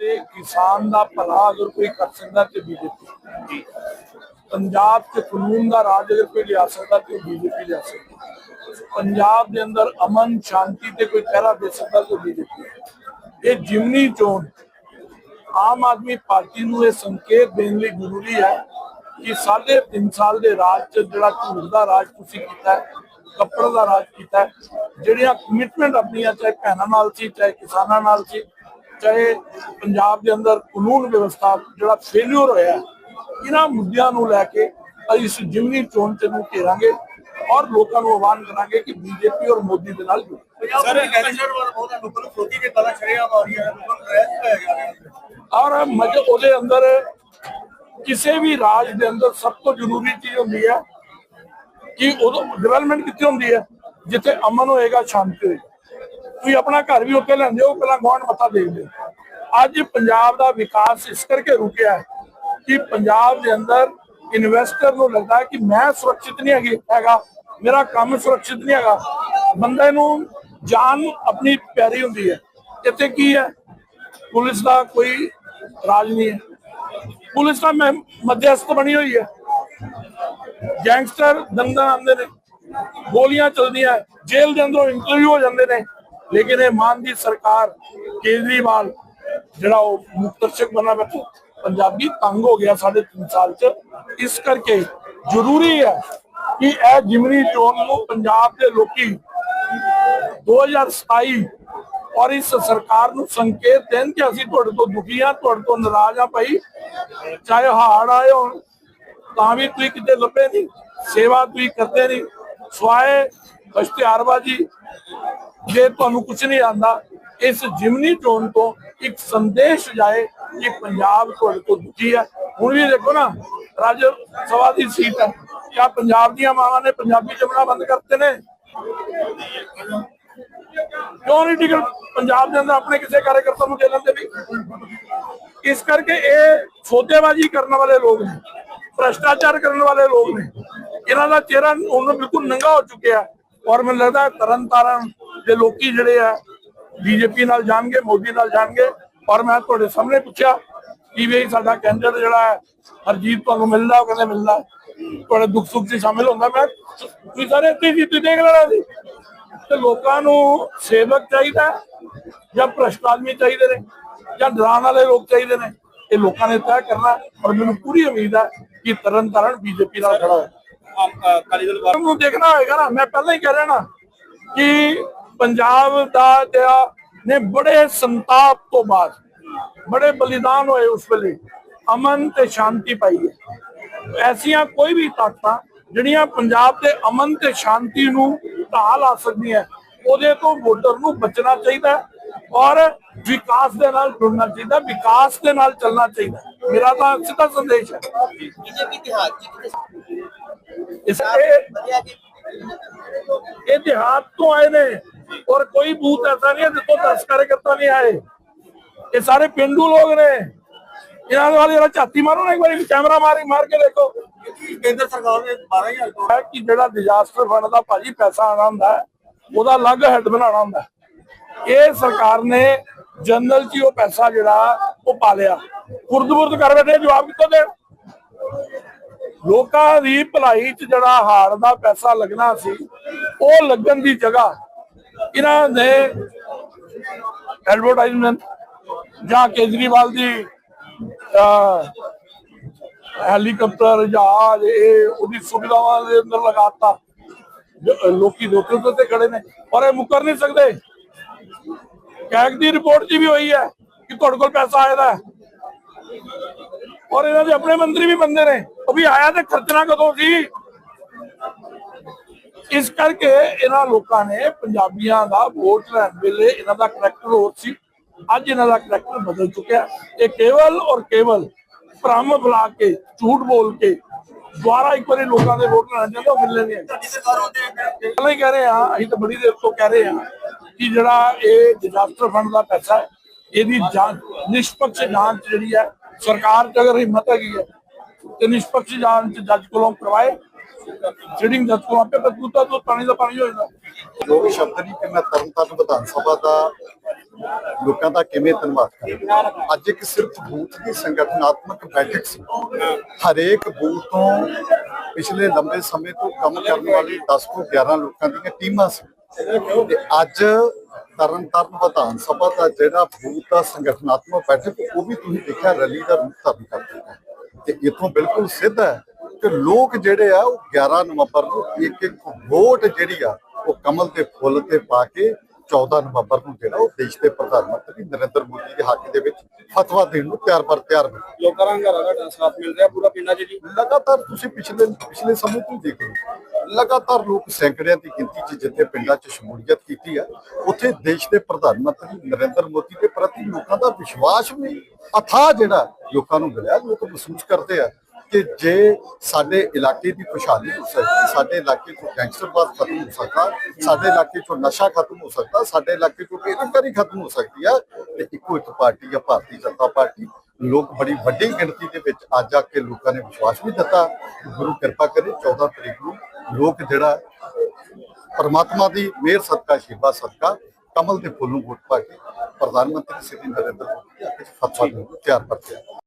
ਤੇ ਕਿਸਾਨ ਦਾ ਭਲਾ ਅਗਰ ਕੋਈ ਕਰ ਸਕਦਾ ਤੇ ਬੀਜੇਪੀ। ਜੀ ਪੰਜਾਬ 'ਚ ਕਾਨੂੰਨ ਦਾ ਰਾਜ ਅਗਰ ਕੋਈ ਲਿਆ ਸਕਦਾ ਤੇ ਬੀਜੇਪੀ ਲਿਆ ਸਕਦਾ। ਪੰਜਾਬ ਦੇ ਅੰਦਰ ਅਮਨ, ਸ਼ਾਂਤੀ ਤੇ ਕੋਈ ਪਹਿਰਾ ਦੇ ਸਕਦਾ ਤੇ ਬੀਜੇਪੀ। ਇਹ ਜਿਮਨੀ ਚੋਣ। ਆਮ ਆਦਮੀ ਪਾਰਟੀ ਨੂੰ ਇਹ ਸੰਕੇਤ ਦੇਣ ਲਈ ਜ਼ਰੂਰੀ ਹੈ ਕਿ ਸਾਢੇ ਤਿੰਨ ਸਾਲ ਦੇ ਰਾਜ 'ਚ ਜਿਹੜਾ ਝੂਠ ਦਾ ਰਾਜ ਤੁਸੀਂ ਕੀਤਾ ਹੈ, ਕੱਪੜ ਦਾ ਰਾਜ ਕੀਤਾ ਜਿਹੜੀਆਂ ਕਮਿਟਮੈਂਟ ਆਪਣੀਆਂ ਚਾਹੇ ਭੈਣਾਂ ਨਾਲ ਸੀ, ਚਾਹੇ ਕਿਸਾਨਾਂ ਨਾਲ ਸੀ ਚਾਹੇ ਪੰਜਾਬ ਦੇ ਅੰਦਰ ਕਾਨੂੰਨ ਵਿਵਸਥਾ ਜਿਹੜਾ ਫੇਲਿਅਰ ਹੋਇਆ ਇਹਨਾਂ ਮੁੱਦਿਆਂ ਨੂੰ ਲੈ ਕੇ ਅਸੀਂ ਇਸ ਜਿਮਨੀ ਚੋਣ ਚ ਨੂੰ ਘੇਰਾਂਗੇ ਔਰ ਲੋਕਾਂ ਨੂੰ ਆਹਵਾਨ ਕਰਾਂਗੇ ਕਿ ਬੀਜੇਪੀ ਔਰ ਮੋਦੀ ਦੇ ਨਾਲ ਜੁੜੋ। ਸਰ ਇਲੈਕਸ਼ਨ ਵਾਰ ਬਹੁਤ ਲੋਕਾਂ ਨੂੰ ਫਰੋਤੀ ਦੇ ਕਲਾ ਛੜਿਆ ਮਾਰੀਆਂ ਲੋਕਾਂ ਨੂੰ ਰਹਿ ਪਾਇਆ ਜਾ ਰਿਹਾ ਔਰ ਮਜ ਉਹਦੇ ਅੰਦਰ ਕਿਸੇ ਵੀ ਰਾਜ ਦੇ ਅੰਦਰ ਸਭ ਤੋਂ ਜ਼ਰੂਰੀ ਚੀਜ਼ ਹੁੰਦੀ ਹੈ ਕਿ ਉਦੋਂ ਡਿਵੈਲਪਮੈਂਟ ਕਿੱਥੇ ਹੁੰਦੀ ਹੈ? ਜਿੱਥੇ ਅਮਨ ਹੋਏਗਾ ਸ਼ਾਂਤੀ ਹੋਏਗੀ। ਤੁਸੀਂ ਆਪਣਾ ਘਰ ਵੀ ਉੱਥੇ ਲੈਂਦੇ ਹੋ, ਪਹਿਲਾਂ ਗਵਾਂਢ ਮੱਥਾ ਦੇਖਦੇ ਹੋ। ਅੱਜ ਪੰਜਾਬ ਦਾ ਵਿਕਾਸ ਇਸ ਕਰਕੇ ਰੁਕਿਆ ਹੈ ਕਿ ਪੰਜਾਬ ਦੇ ਅੰਦਰ ਇਨਵੈਸਟਰ ਨੂੰ ਲੱਗਦਾ ਹੈ ਕਿ ਮੈਂ ਸੁਰੱਖਿਅਤ ਨਹੀਂ ਹੈਗੀ, ਹੈਗਾ। ਮੇਰਾ ਕੰਮ ਸੁਰੱਖਿਅਤ ਨਹੀਂ ਹੈਗਾ। ਬੰਦੇ ਨੂੰ ਜਾਨ ਆਪਣੀ ਪਿਆਰੀ ਹੁੰਦੀ ਹੈ। ਇੱਥੇ ਕੀ ਹੈ? ਪੁਲਿਸ ਦਾ ਕੋਈ ਰਾਜ ਨਹੀਂ ਹੈ। ਪੁਲਿਸ ਦਾ ਮੈਂ ਮਧਿਅਸਥ ਬਣੀ ਹੋਈ ਹੈ। ਗੈਂਗਸਟਰ ਦੰਗਾਂ ਆਉਂਦੇ ਨੇ, ਗੋਲੀਆਂ ਚੱਲਦੀਆਂ, ਜੇਲ੍ਹ ਦੇ ਅੰਦਰੋਂ ਇੰਟਰਵਿਊ ਹੋ ਜਾਂਦੇ ਨੇ। ਲੇਕਿਨ ਇਹ ਮਾਨ ਦੀ ਸਰਕਾਰ ਕੇਜਰੀਵਾਲ, ਜਿਹੜਾ ਉਹ ਮੁਕਤਰਸ਼ਕ ਬਣਾ ਬੈਠਾ ਪੰਜਾਬੀ ਤੰਗ ਹੋ ਗਿਆ ਸਾਡੇ 3 ਸਾਲ ਚ। ਇਸ ਕਰਕੇ ਜ਼ਰੂਰੀ ਹੈ ਕਿ ਇਹ ਜਿਮਨੀ ਚੋਣ ਨੂੰ ਪੰਜਾਬ ਦੇ ਲੋਕੀ 2027 ਔਰ ਇਸ ਸਰਕਾਰ ਨੂੰ ਸੰਕੇਤ ਦੇਣ ਕਿ ਅਸੀਂ ਤੁਹਾਡੇ ਤੋਂ ਦੁਖੀ ਆ ਤੁਹਾਡੇ ਤੋਂ ਨਾਰਾਜ਼ ਆ ਭਾਈ। ਚਾਹੇ ਹਾੜ ਆਏ ਹੋਣ, ਤਾਂ ਵੀ ਤੁਸੀਂ ਕਿਤੇ ਲੱਭੇ ਨਹੀਂ। ਸੇਵਾ ਤੁਸੀਂ ਕਰਦੇ ਨਹੀਂ। ਸਵਾਏ ਇਸ਼ਤਿਹਾਰਬਾਜੀ ਜੇ ਤੁਹਾਨੂੰ ਕੁਝ ਨਹੀਂ ਆਂਦਾ, ਇਸ ਜਿਮਨੀ ਚੋਣ ਤੋਂ ਇੱਕ ਸੰਦੇਸ਼ ਜਾਏ ਕਿ ਪੰਜਾਬ ਤੁਹਾਡੇ ਤੋਂ ਦੁਖੀ ਹੈ। ਹੁਣ ਵੀ ਦੇਖੋ ਨਾ, ਰਾਜ ਸਭਾ ਦੀ ਸੀਟ ਹੈ। ਕਿਆ ਪੰਜਾਬ ਦੀਆਂ ਮਾਵਾਂ ਨੇ ਪੰਜਾਬੀ ਜਮਣਾ ਬੰਦ ਕਰਤੇ ਨੇ? ਕਿਉਂ ਨਹੀਂ ਟਿਕਟ ਪੰਜਾਬ ਦੇ ਅੰਦਰ ਆਪਣੇ ਕਿਸੇ ਕਾਰਜਕਰਤਾ ਨੂੰ ਦੇ ਲੈਂਦੇ ਵੀ? ਇਸ ਕਰਕੇ ਇਹ ਸੌਦੇਬਾਜ਼ੀ ਕਰਨ ਵਾਲੇ ਲੋਕ ਨੇ, ਭ੍ਰਸ਼ਟਾਚਾਰ ਕਰਨ ਵਾਲੇ ਲੋਕ ਨੇ। ਇਹਨਾਂ ਦਾ ਚਿਹਰਾ ਹੁਣ ਬਿਲਕੁਲ ਨੰਗਾ ਹੋ ਚੁੱਕਿਆ ਹੈ। ਔਰ ਮੈਨੂੰ ਲੱਗਦਾ ਹੈ ਦੇ ਲੋਕੀ ਜਿਹੜੇ ਆ ਬੀਜੇਪੀ ਨਾਲ ਜਾਣਗੇ ਮੋਦੀ ਨਾਲ ਜਾਣਗੇ ਔਰ ਮੈਂ ਤੁਹਾਡੇ ਸਾਹਮਣੇ ਪੁੱਛਿਆ ਕਿ ਵੀ ਸਾਡਾ ਕੈਂਡੀਡੇਟ ਜਿਹੜਾ ਹੈ ਹਰਜੀਤ ਤੁਹਾਨੂੰ ਮਿਲਦਾ ਉਹ ਕਹਿੰਦੇ ਮਿਲਦਾ ਤੁਹਾਡੇ ਦੁੱਖ ਸੁੱਖ 'ਚ ਸ਼ਾਮਿਲ ਹੁੰਦਾ। ਮੈਂ ਤੁਸੀਂ ਸਾਰੇ ਇੱਥੇ ਜੀ ਤੁਸੀਂ ਦੇਖ ਲੈਣਾ ਸੀ। ਤੇ ਲੋਕਾਂ ਨੂੰ ਸੇਵਕ ਚਾਹੀਦਾ ਹੈ ਜਾਂ ਭ੍ਰਸ਼ਟ ਆਦਮੀ ਚਾਹੀਦੇ ਨੇ ਜਾਂ ਡਰਾਉਣ ਵਾਲੇ ਲੋਕ ਚਾਹੀਦੇ ਨੇ? ਇਹ ਲੋਕਾਂ ਨੇ ਤੈਅ ਕਰਨਾ ਹੈ ਔਰ ਮੈਨੂੰ ਪੂਰੀ ਉਮੀਦ ਹੈ ਕਿ ਤਰਨ ਤਾਰਨ ਬੀਜੇਪੀ ਨਾਲ ਖੜਾ ਹੋਇਆ। ਅਕਾਲੀ ਦਲ ਨੂੰ ਦੇਖਣਾ ਹੋਏਗਾ ਨਾ ਮੈਂ ਪਹਿਲਾਂ ਹੀ ਕਹਿ ਰਿਹਾ ਨਾ ਕਿ ਪੰਜਾਬ ਦਾ ਜਿਹੜਾ ਨੇ ਬੜੇ ਸੰਤਾਪ ਤੋਂ ਬਾਅਦ, ਬੜੇ ਬਲੀਦਾਨ ਹੋਏ ਉਸ ਵੇਲੇ। ਅਮਨ ਤੇ ਸ਼ਾਂਤੀ ਪਾਈ ਹੈ। ਐਸੀਆਂ ਕੋਈ ਵੀ ਤਾਕਤਾਂ ਜਿਹੜੀਆਂ ਪੰਜਾਬ ਦੇ ਅਮਨ ਤੇ ਸ਼ਾਂਤੀ ਨੂੰ ਢਾਹ ਲਾ ਸਕਦੀਆਂ, ਉਹਦੇ ਤੋਂ ਵੋਟਰ ਨੂੰ ਬਚਣਾ ਚਾਹੀਦਾ ਔਰ ਵਿਕਾਸ ਦੇ ਨਾਲ ਜੁੜਨਾ ਚਾਹੀਦਾ, ਵਿਕਾਸ ਦੇ ਨਾਲ ਚੱਲਣਾ ਚਾਹੀਦਾ। ਮੇਰਾ ਤਾਂ ਸਿੱਧਾ ਸੰਦੇਸ਼ ਹੈ। ਇਸ ਇਹ ਦਿਹਾਤ ਤੋਂ ਆਏ ਨੇ। ਔਰ ਕੋਈ ਬੂਥ ਐਸਾ ਨਹੀਂ ਹੈ ਜਿੱਥੋਂ 10 ਕਾਰਜਕਰਤਾ ਨਹੀਂ ਆਏ। ਇਹ ਸਾਰੇ ਪਿੰਡੂ ਲੋਕ ਨੇ। ਇਹਨਾਂ ਦੇ ਵਾਲੇ ਜਰਾ ਝਾਤੀ ਮਾਰੋ ਨਾ ਇੱਕ ਵਾਰੀ ਕੈਮਰਾ ਮਾਰੀ ਮਾਰ ਕੇ ਦੇਖੋ। ਕੇਂਦਰ ਸਰਕਾਰ ਨੇ 12000 ਕਰੋੜ ਹੈ ਕਿ ਜਿਹੜਾ ਡਿਜ਼ਾਸਟਰ ਫੰਡ ਦਾ ਭਾਜੀ ਪੈਸਾ ਆਣਾ ਹੁੰਦਾ ਉਹਦਾ ਅਲੱਗ ਹੈਡ ਬਣਾਉਣਾ ਹੁੰਦਾ। ਇਹ ਸਰਕਾਰ ਨੇ ਜਨਰਲ ਹੀ ਉਹ ਪੈਸਾ ਜਿਹੜਾ ਉਹ ਪਾ ਲਿਆ। ਖੁਰਦ-ਬੁਰਦ ਕਰ ਬੈਠੇ ਜਵਾਬ ਕਿੱਥੋਂ ਦੇਣ? ਲੋਕਾਂ ਦੀ ਭਲਾਈ ਚ ਜਿਹੜਾ ਹਾਰ ਦਾ ਪੈਸਾ ਲੱਗਣਾ ਸੀ ਉਹ ਲੱਗਣ ਦੀ ਜਗ੍ਹਾ ਇਹਨਾਂ ਨੇ ਐਡਵਰਟਾਈਜ਼ਮੈਂਟ ਜਾਂ ਕੇਜਰੀਵਾਲ ਦੀ ਹੈਲੀਕਾਪਟਰ ਜਹਾਜ਼ ਇਹ ਉਹਦੀ ਸੁਵਿਧਾਵਾਂ ਦੇ ਅੰਦਰ ਲਗਾਤਾ ਲੋਕੀ ਦੋਤੇ ਤੇ ਖੜੇ ਨੇ। ਪਰ ਇਹ ਮੁਕਰ ਨਹੀਂ ਸਕਦੇ। ਕੈਗ ਦੀ ਰਿਪੋਰਟ 'ਚ ਵੀ ਹੋਈ ਹੈ ਕਿ ਤੁਹਾਡੇ ਕੋਲ ਪੈਸਾ ਆਇਆ ਦਾ ਔਰ ਇਹਨਾਂ ਦੇ ਆਪਣੇ ਮੰਤਰੀ ਵੀ ਬੰਦੇ ਨੇ। ਉਹ ਵੀ ਆਇਆ ਤੇ ਖਰਚਣਾ ਕਦੋਂ ਸੀ? ਇਸ ਕਰਕੇ ਇਹਨਾਂ ਲੋਕਾਂ ਨੇ ਪੰਜਾਬੀਆਂ ਦਾ ਵੋਟ ਲੈਣ ਵੇਲੇ ਇਹਨਾਂ ਦਾ ਕਰੈਕਟਰ ਹੋਰ ਸੀ। ਅੱਜ ਇਹਨਾਂ ਦਾ ਕਰੈਕਟਰ ਬਦਲ ਚੁੱਕਿਆ। ਇਹ ਕੇਵਲ ਔਰ ਕੇਵਲ ਭ੍ਰਮ ਬੁਲਾ ਕੇ, ਝੂਠ ਬੋਲ ਕੇ ਦੁਬਾਰਾ ਇੱਕ ਵਾਰੀ ਲੋਕਾਂ ਦੇ ਵੋਟ ਲੈਣਾ ਚਾਹੁੰਦੇ, ਉਹ ਮਿਲਣੇ ਨਹੀਂ ਪਹਿਲਾਂ ਹੀ ਕਹਿ ਰਹੇ ਹਾਂ, ਅਸੀਂ ਤਾਂ ਬੜੀ ਦੇਰ ਤੋਂ ਕਹਿ ਰਹੇ ਹਾਂ ਕਿ ਜਿਹੜਾ ਇਹ ਡਿਜ਼ਾਸਟਰ ਫੰਡ ਦਾ ਪੈਸਾ ਹੈ, ਇਹਦੀ ਜਾਂਚ ਨਿਸ਼ਪਕਸ਼ ਜਾਂਚ ਜਿਹੜੀ ਹੈ, ਸਰਕਾਰ ਚ ਅਗਰ ਹਿੰਮਤ ਹੈਗੀ ਹੈ, ਤੇ ਨਿਸ਼ਪਕਸ਼ ਜਾਂਚ ਜੱਜ ਕੋਲੋਂ ਕਰਵਾਏ। ਸੀਟਿੰਗ ਜੱਜ ਕੋਲ ਆਪੇ ਬਦੂਤਾ ਤੋਂ ਪਾਣੀ ਦਾ ਪਾਣੀ ਹੋ ਜਾਂਦਾ। ਜੋ ਵੀ ਸ਼ਬਦ ਨਹੀਂ ਕਿ ਮੈਂ ਤਰਨਤਾਰਨ ਵਿਧਾਨ ਸਭਾ ਦਾ ਲੋਕਾਂ ਦਾ ਕਿਵੇਂ ਧੰਨਵਾਦ ਕਰਾਂ? ਅੱਜ ਇੱਕ ਸਿਰਫ ਬੂਥ ਦੀ ਸੰਗਠਨਾਤਮਕ ਬੈਠਕ ਸੀ। ਹਰੇਕ ਬੂਥ ਤੋਂ ਪਿਛਲੇ ਲੰਬੇ ਸਮੇਂ ਤੋਂ ਕੰਮ ਕਰਨ ਵਾਲੇ 10 ਤੋਂ 11 ਲੋਕਾਂ ਦੀਆਂ ਟੀਮਾਂ ਸੀ। ਤੇ ਅੱਜ ਤਰਨਤਾਰਨ ਵਿਧਾਨ ਸਭਾ ਦਾ ਜਿਹੜਾ ਬੂਥ ਦਾ ਸੰਗਠਨਾਤਮਕ ਬੈਠਕ, ਉਹ ਵੀ ਤੁਸੀਂ ਦੇਖਿਆ, ਰੈਲੀ ਦਾ ਰੂਪ ਧਾਰਨ ਕਰ ਦਿੱਤਾ। ਹੈ ਤੇ ਇਥੋਂ ਬਿਲਕੁਲ ਸਿੱਧਾ ਹੈ ਕਿ ਲੋਕ ਜਿਹੜੇ ਆ ਉਹ 11 ਨਵੰਬਰ ਨੂੰ ਇੱਕ ਇੱਕ ਵੋਟ ਜਿਹੜੀ ਆ ਉਹ ਕਮਲ ਤੇ ਫੁੱਲ ਤੇ ਪਾ ਕੇ 14 ਨਵੰਬਰ ਨੂੰ ਜਿਹੜਾ ਉਹ ਦੇਸ਼ ਦੇ ਪ੍ਰਧਾਨ ਮੰਤਰੀ ਨਰਿੰਦਰ ਮੋਦੀ ਦੇ ਹੱਕ ਦੇ ਵਿੱਚ ਫਤਵਾ ਦੇਣ ਨੂੰ ਤਿਆਰ ਪਰ ਤਿਆਰ ਨੇ। ਲੋਕਾਂ ਦਾ ਹੰਗਾਰਾ ਦਾ ਸਾਥ ਮਿਲ ਰਿਹਾ ਪੂਰਾ ਪਿੰਡਾਂ 'ਚ ਜੀ। ਲਗਾਤਾਰ ਤੁਸੀਂ ਪਿਛਲੇ ਪਿਛਲੇ ਸਮੇਂ ਤੋਂ ਦੇਖ ਲਗਾਤਾਰ ਲੋਕ ਸੈਂਕੜਿਆਂ ਦੀ ਗਿਣਤੀ 'ਚ ਜਿੱਥੇ ਪਿੰਡਾਂ 'ਚ ਸ਼ਮੂਲੀਅਤ ਕੀਤੀ ਆ ਉੱਥੇ ਦੇਸ਼ ਦੇ ਪ੍ਰਧਾਨ ਮੰਤਰੀ ਨਰਿੰਦਰ ਮੋਦੀ ਦੇ ਪ੍ਰਤੀ ਲੋਕਾਂ ਦਾ ਵਿਸ਼ਵਾਸ ਵੀ ਅਥਾਹ ਜਿਹੜਾ ਲੋਕਾਂ ਨੂੰ ਮਿਲਿਆ ਲੋਕ ਮਹਿਸੂਸ ਕਰਦੇ ਆ। ਕਿ ਜੇ ਸਾਡੇ ਇਲਾਕੇ ਦੀ ਖੁਸ਼ਹਾਲੀ ਹੋ ਸਕਦੀ, ਸਾਡੇ ਇਲਾਕੇ ਤੋਂ ਗੈਂਗਸਟਰਵਾਦ ਖਤਮ ਹੋ ਸਕਦਾ, ਸਾਡੇ ਇਲਾਕੇ ਤੋਂ ਨਸ਼ਾ ਖਤਮ ਹੋ ਸਕਦਾ, ਸਾਡੇ ਇਲਾਕੇ ਤੋਂ ਬੇਰੁਜ਼ਗਾਰੀ ਖਤਮ ਹੋ ਸਕਦੀ ਆ, ਤੇ ਇੱਕੋ ਇੱਕ ਪਾਰਟੀ ਆ, ਭਾਰਤੀ ਜਨਤਾ ਪਾਰਟੀ। ਲੋਕ ਬੜੀ ਵੱਡੀ ਗਿਣਤੀ ਦੇ ਵਿੱਚ ਅੱਜ ਆ ਕੇ ਲੋਕਾਂ ਨੇ ਵਿਸ਼ਵਾਸ ਵੀ ਦਿੱਤਾ ਗੁਰੂ ਕਿਰਪਾ ਕਰੇ 14 ਤਰੀਕ ਨੂੰ ਲੋਕ ਜਿਹੜਾ ਪਰਮਾਤਮਾ ਦੀ ਮਿਹਰ ਸਦਕਾ ਆਸ਼ੀਰਵਾਦ ਸਦਕਾ, ਕਮਲ ਦੇ ਫੁੱਲ ਨੂੰ ਵੋਟ ਪਾ ਕੇ ਪ੍ਰਧਾਨ ਮੰਤਰੀ ਸ੍ਰੀ ਨਰਿੰਦਰ ਮੋਦੀ ਦੇ ਅੱਗੇ ਫਤਵਾ ਨੂੰ ਤਿਆਰ ਕਰਦੇ ਆ